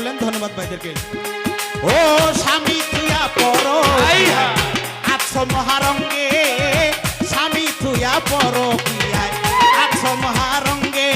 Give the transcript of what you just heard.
করলেন ধন্যবাদ ভাইদেরকে। ও স্বামী তুইয়া পরো আছ মহারঙ্গে স্বামী তুইয়া পরো আছ মহারঙ্গে।